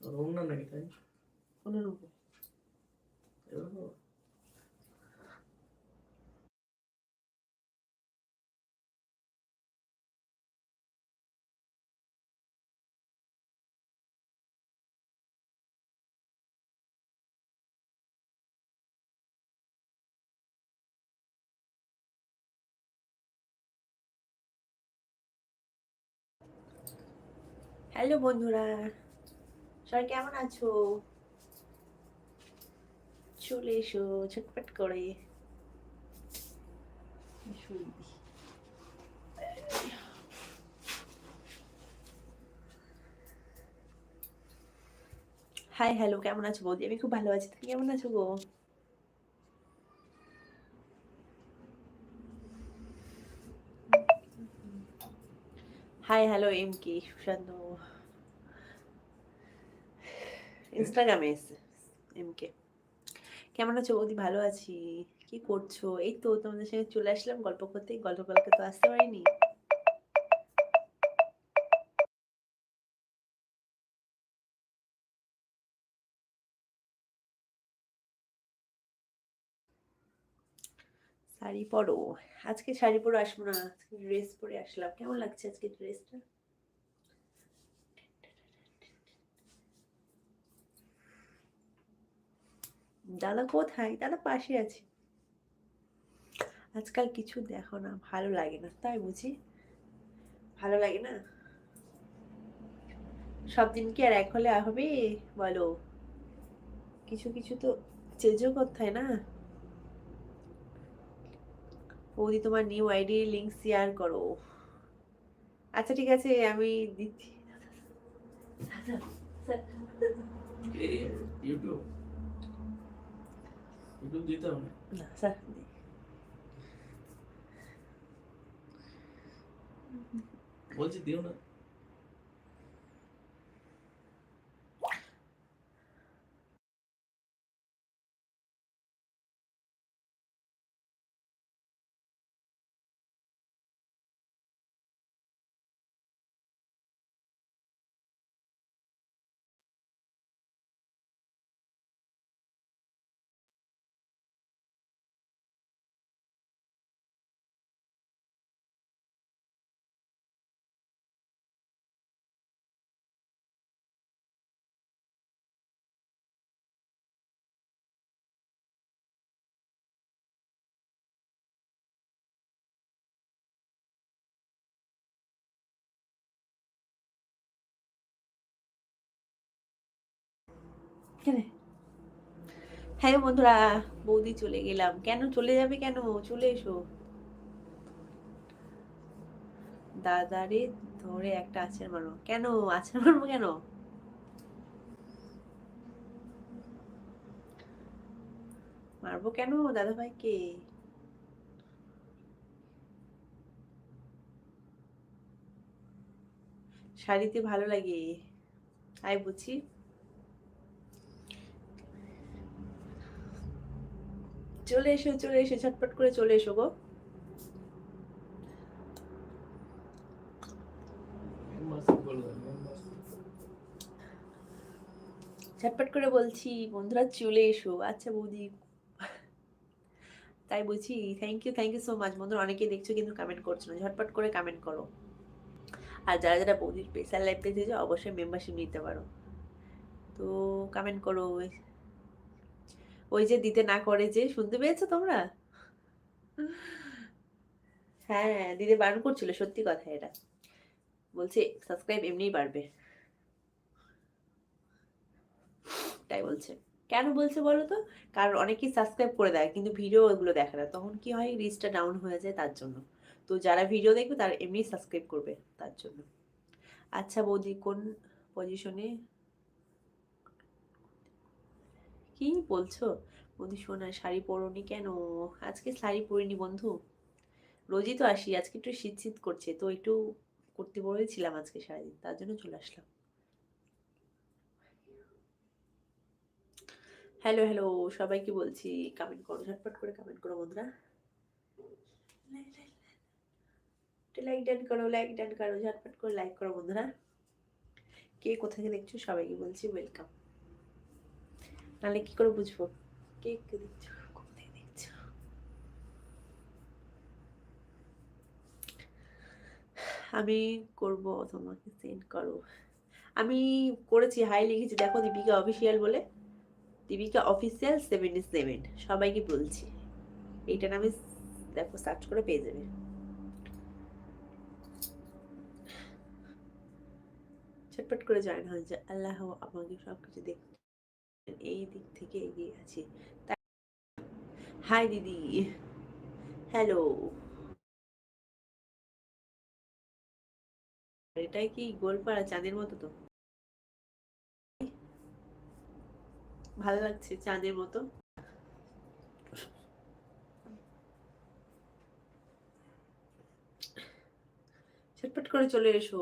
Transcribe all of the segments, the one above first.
রং না নাকি তাই কোনের উপর এরকম হ্যালো বন্ধুরা, সবাই কেমন আছো? চলে এসো ছটপট করে। হাই, হ্যালো, কেমন আছো বৌদি? আমি খুব ভালো আছি, তুমি কেমন আছো গো? হাই, হ্যালো, এম কি, সুশান্ত। ইনস্টাগ্রামে এসছে এম কে কেমন আছো বৌদি? ভালো আছি। কি করছ? এই তো তোমাদের সঙ্গে চলে আসলাম গল্প করতে। গল্প করতে তো আসতে পারিনি। শাড়ি পরো। আজকে শাড়ি পরে আসব না। ড্রেস পরে আসলাম। কেমন লাগছে আজকে ড্রেসটা দাদা কোথায়? দাদা পাশে আছে। আজকাল কিছু দেখো না, ভালো লাগে না, তাই বুঝি? ভালো লাগে না? সব দিন কি আর এক হলে হবে? বলো। কিছু কিছু তো চেঞ্জও করতে হয় না? বৌদি, তোমার নিউ আইডি লিংক শেয়ার করো। আচ্ছা ঠিক আছে, আমি দিচ্ছি। ইউটিউব ইউটিউব দিতে হবে না স্যার বলছি দিও না হ্যাঁ বন্ধুরা, বৌদি চলে গেলাম। কেন? চলে যাবে কেন? চলে এসো। দাদারে ধরে একটা আছাড় মারো। কেন? আছাড় মারবো কেন? মারবো কেন দাদা ভাইকে শাড়িতে ভালো লাগে। আই বুঝি। চলে এসো চলে এসো, ঝটপট করে চলে এসো গো। ঝটপট করে বলছি, বন্ধুরা চলে এসো। আচ্ছা বৌদি। তাই বলছি thank you thank you so much বন্ধুরা অনেকেই দেখছ কিন্তু কমেন্ট করছ না। ঝটপট করে কমেন্ট করো। আর যারা যারা বৌদির স্পেশাল লাইফ পেয়েছে অবশ্যই মেম্বারশিপ নিতে পারো। তো কমেন্ট করো। ওই- যে দিতে না করে যে, শুনতে পেয়েছ তোমরা? হ্যাঁ দিদি বারণ করছিল, সত্যি কথা এটা। বলছে সাবস্ক্রাইব এমনিই বাড়বে। তাই বলছে। কেন বলছে বলো তো? কারণ অনেকেই সাবস্ক্রাইব করে দেয়, কিন্তু ভিডিও ওগুলো দেখে না। তখন কি হয়? রিচটা ডাউন হয়ে যায় তার জন্য। তো যারা ভিডিও দেখবে, তারা এমনি সাবস্ক্রাইব করবে তার জন্য। আচ্ছা বৌদি, কোন পজিশনে কি বলছো? বৌদি শোনা শাড়ি পরোনি কেন? আজকে শাড়ি পরিনি বন্ধু। রোজই তো আসি, আজকে একটু শীত শীত করছে, তো একটু কুর্তি পরেছিলাম আজকে সারাদিন, তার জন্য চলে আসলাম। হ্যালো হ্যালো সবাইকে বলছি? কমেন্ট করো, ঝটপট করে কমেন্ট করো বন্ধুরা। লাইক ডান করো লাইক ডান করো, ঝটপট করে লাইক করো বন্ধুরা। কে কোথা থেকে দেখছ সবাইকে বলছি ওয়েলকাম নাহলে কি করে বুঝব? কে কে দেখছ কোথায় দেখছ আমি করব তোমাকে সেন্ড করো। আমি করেছি হাই লিখেছি দেখো দীপিকা অফিসিয়াল বলে। দীপিকা অফিসিয়াল সেভেন্টি সেভেন সবাইকে বলছি। এইটা নামে দেখো সার্চ করে পেয়ে যাবে। ছটপট করে জয়েন হয়ে যায় আল্লাহ আমাকে সব কিছু দেখ এই দিক থেকে এগিয়ে আছি। হাই দিদি। হ্যালো এটাই কি গোলপাড়া চাঁদের মতো তো? ভালো লাগছে চাঁদের মতো? ছটপট করে চলে এসো।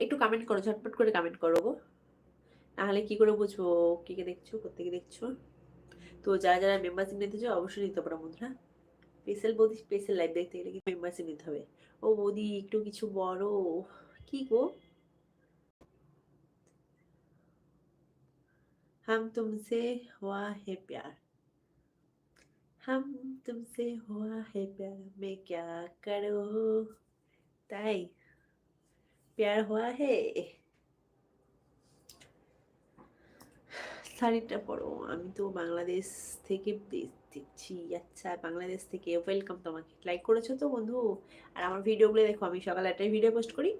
একটু কমেন্ট করো ঝটপট করে কমেন্ট করো গো নাহলে কি করে বুঝবো কে কে দেখছো কোথেকে দেখছো তো যারা যারা মেম্বারশিপ নিতে চাও অবশ্যই নিতে পারো বন্ধুরা স্পেশাল বৌদি স্পেশাল লাইভ দেখতে গেলে কিন্তু মেম্বারশিপ নিতে হবে ও বৌদি একটু কিছু বড় কি গো हम तुमसे हुआ है प्यार हम तुमसे हुआ है प्यार मैं क्या करो তাই প্যার হওয়া হে। শাড়িটা পরো আমি তো বাংলাদেশ থেকে দেখছি আচ্ছা বাংলাদেশ থেকে ওয়েলকাম তোমাকে। লাইক করেছ তো বন্ধু? আর আমার ভিডিওগুলো দেখো, আমি সকালে একটাই ভিডিও পোস্ট করি।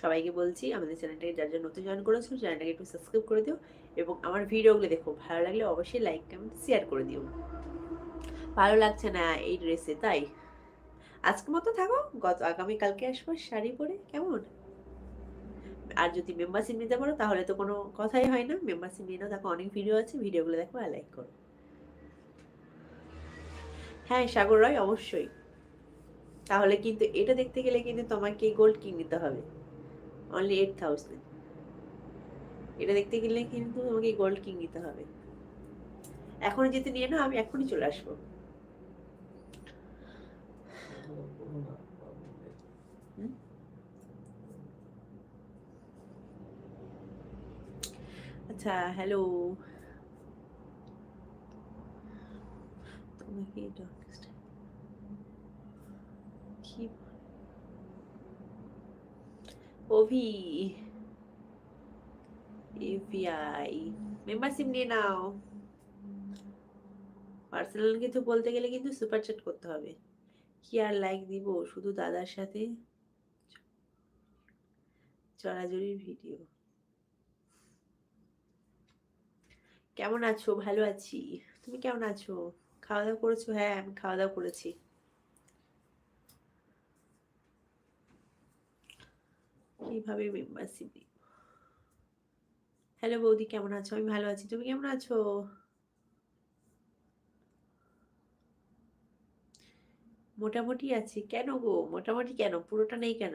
সবাইকে বলছি, আমাদের চ্যানেলটাকে যার যার নতুন জয়েন করেছ চ্যানেলটাকে একটু সাবস্ক্রাইব করে দিও। এবং আমার ভিডিওগুলো দেখো, ভালো লাগলে অবশ্যই লাইক কমেন্ট শেয়ার করে দিও। ভালো লাগছে না এই ড্রেসে তাই? আজকে মতো থাকো, গত, আগামীকালকে আসব শাড়ি পরে, কেমন? আর যদি মেম্বারশিপ নিতে পারো, তাহলে তো কোনো কথাই হয় না। মেম্বারশিপ নিয়ে নাও, দেখো অনেক ভিডিও আছে ভিডিওগুলো দেখো আর লাইক করো। হ্যাঁ সাগর রয়, অবশ্যই। তাহলে কিন্তু এটা দেখতে গেলে কিন্তু তোমাকে গোল্ড কিং নিতে হবে। অনলি এইট থাউজেন্ড এটা দেখতে গেলে কিন্তু তোমাকে গোল্ড কিং নিতে হবে। এখনই যেতে নিয়ে না আমি এখনই চলে আসব। আচ্ছা হ্যালো তোমাকে কি অভি। ইউপিআই নাও। পার্সোনাল কিছু বলতে গেলে কিন্তু সুপার চ্যাট করতে হবে। কি আর লাইক দিব? শুধু দাদার সাথে চড়াচড়ির ভিডিও কেমন আছো? ভালো আছি। তুমি কেমন আছো? খাওয়া দাওয়া করেছ? হ্যাঁ আমি খাওয়া দাওয়া করেছি। কীভাবে মেম্বারশিপ হ্যালো বৌদি, কেমন আছো? আমি ভালো আছি। তুমি কেমন আছো? মোটামুটি আছি। কেন গো? মোটামুটি কেন? পুরোটা নেই কেন?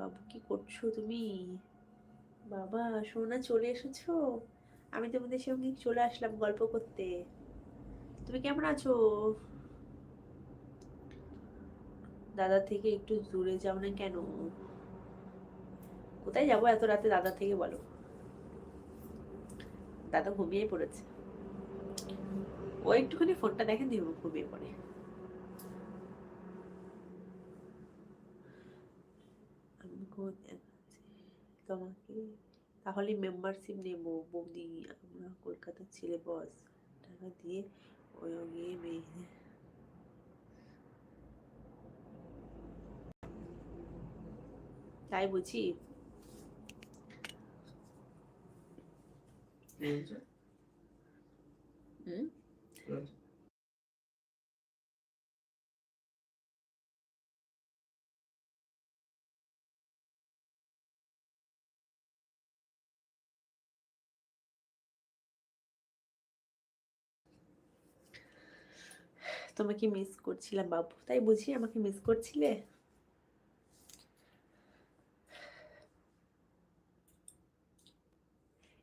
বাবু কি করছ তুমি? বাবা, সোনা চলে এসেছ? আমি তোমাদের সঙ্গে চলে আসলাম গল্প করতে। তুমি কেমন আছো? দাদা থেকে একটু দূরে যাও না কেন? কোথায় যাব এত রাতে দাদা থেকে বলো? দাদা ঘুমিয়ে পড়েছে। ও একটুখানি ফোনটা দেখেন ও ঘুমিয়ে পড়ে আমি কোথায় আছি? তোমাকে তাহলে মেম্বারশিপ নেব। বৌদি আমরা কলকাতা ছেলে বস টাকা দিয়ে ওই গিয়ে মেয়ে। তাই বুঝি হুম? তোমাকে মিস করছিলাম বাবু। তাই বুঝি আমাকে মিস করছিলে?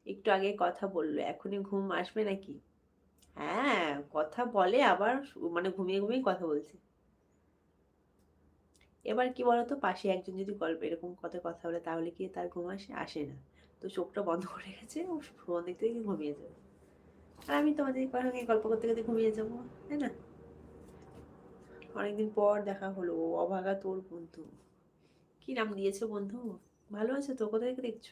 একটু আগে কথা বলল, এখনই ঘুম আসবে নাকি? হ্যাঁ কথা বলে আবার মানে ঘুমিয়ে ঘুমিয়ে কথা বলছে। এবার কি বলতো, পাশে একজন যদি গল্প, এরকম কথা কথা বলে, তাহলে কি তার ঘুম আসে? আসে না। তো চোখটা বন্ধ করে গেছে, ও ফোন দেখতে দেখতে ঘুমিয়ে যাবে। আর আমি তোমাদের সঙ্গে গল্প করতে করতে ঘুমিয়ে যাব, তাই না? অনেকদিন পর দেখা হলো। অভাগা তোর বন্ধু। কি নাম দিয়েছ বন্ধু? ভালো আছো তো? কোথায় দেখছ?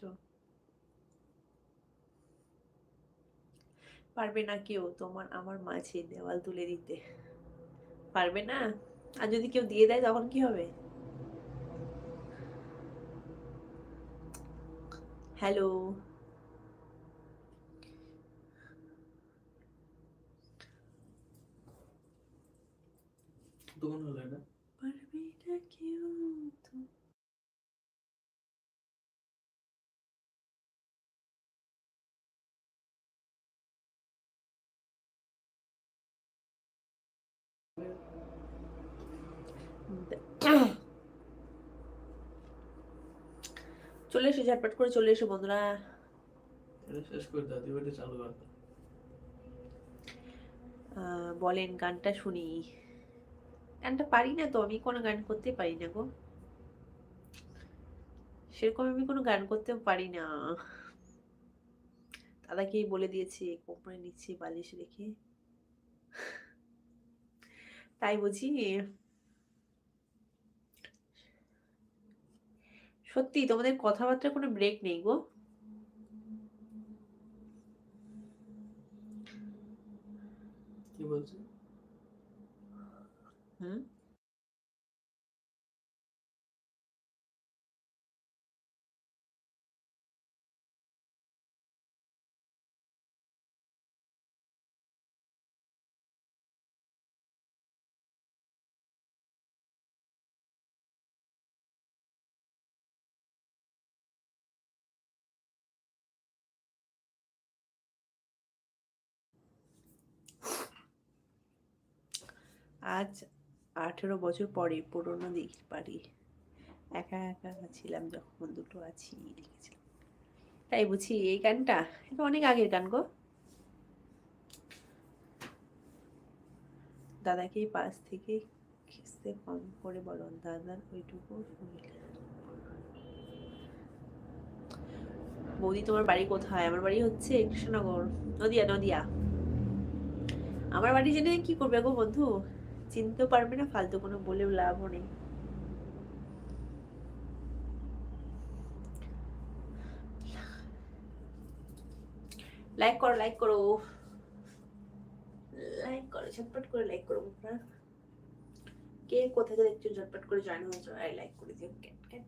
পারবে না কেউ তোমার, আমার মাঝে দেওয়াল তুলে দিতে। পারবে না? আর যদি কেউ দিয়ে দেয় তখন কি হবে? হ্যালো? তখন হলো পারবে না কেউ তো চলে এসো ঝটপট করে চলে এসো বন্ধুরা শেষ করে দাও তুই চালু কর আহ, বলেন গানটা শুনি গানটা পারি না তো, আমি কোনো গান করতে পারি না গো। সেরকম আমি কোনো গান করতে পারি না। দাদাকেই বলে দিয়েছে, কোমরে নিচ্ছে বালিশ রেখে। তাই বুঝি? সত্যি, তোমাদের কথাবার্তার কোনো ব্রেক নেই গো। কি বলছে? হুম আজ আঠেরো বছর পরে পুরোনো দিক বাড়ি। একা একা ছিলাম যখন, দুটো আছি, লিখেছিলাম। তাই বুঝি এই গানটা? এটা অনেক আগের গান গো। দাদাকে পাশ থেকে খিস্তে কম করে বলো দাদার ওইটুকু বৌদি, তোমার বাড়ি কোথায়? আমার বাড়ি হচ্ছে কৃষ্ণনগর, নদিয়া নদিয়া। আমার বাড়ি জেনে কি করবে গো বন্ধু? চিনতেও পারবে না, ফালতু কোনো বলেও লাভও নেই। লাইক করো লাইক করো লাইক করো, ঝটপট করে লাইক করো কে কোথা থেকে দেখছ, ঝটপট করে জয়েন হয়েছো? লাইক করে দিও। ক্যাট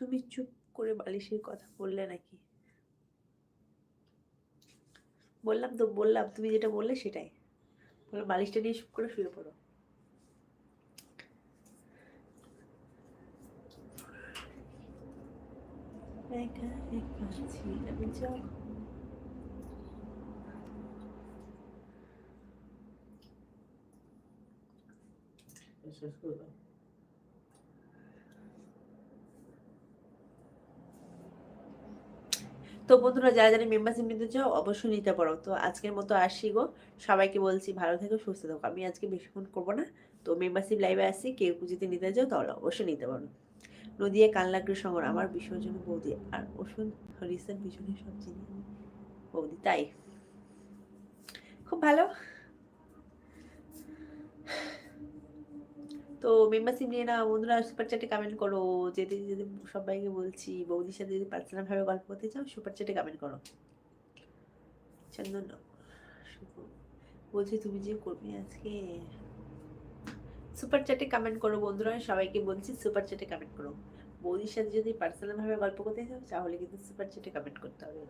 তুমি চুপ করে বালিশের কথা বললে নাকি? বললাম তো, বললাম। তুমি যেটা বললে সেটাই। বলো বালিশটা নিয়ে চুপ করে শুয়ে পড়ো। শেষ করে দাও তো বন্ধুরা, যারা যারা মেম্বারশিপ নিতে চাও, অবশ্যই নিতে পারো। তো আজকের মতো আসি গো। সবাইকে বলছি ভালো থেকো, সুস্থ থাকো। আমি আজকে বেশিক্ষণ করব না। তো মেম্বারশিপ লাইভে আসি কেউ যদি নিতে চাও, তাহলে অবশ্যই নিতে পারো। নদিয়া কানলাগ্র সঙ্গর আমার বিসর্জন বৌদি। আর ওষুধ রিসেন্ট পিছনে সব চিনি বৌদি, তাই। খুব ভালো? তো মেম্বারশিপ নিয়ে না বন্ধুরা সুপার চ্যাটে কমেন্ট করো। যেতে যেতে সবাইকে বলছি, বৌদির সাথে যদি পার্সোনাল ভাবে গল্প করতে চাও সুপার চ্যাটে কমেন্ট করো। চন্দন, বলছি তুমি যে করবে আজকে? সুপার চ্যাটে কমেন্ট করো বন্ধুরা, সবাইকে বলছি সুপার চ্যাটে কমেন্ট করো। বৌদির সাথে যদি পার্সোনাল ভাবে গল্প করতে চাও, তাহলে কিন্তু সুপার চ্যাটে কমেন্ট করতে হবে।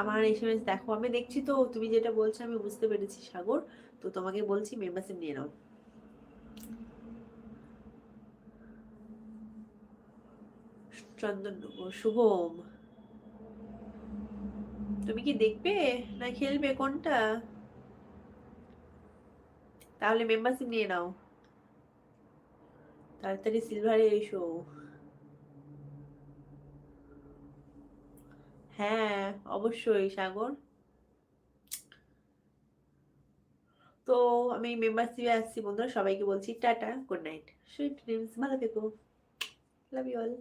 আমার এসএমএস দেখো, আমি দেখছি তো, তুমি যেটা বলছো আমি বুঝতে পেরেছি, সাগর। তো তোমাকে বলছি মেম্বারশিপ নিয়ে নাও। চন্দননগর শুভম। তুমি কি দেখবে না খেলবে কোনটা? তাহলে মেম্বারশিপ নিয়ে নাও। তাড়াতাড়ি সিলভারে এসো। হ্যাঁ অবশ্যই, সাগর। তো আমি মেম্বারশিপে আসছি বন্ধুরা, সবাইকে বলছি tata good night sweet dreams ভালো থেকো। Love you all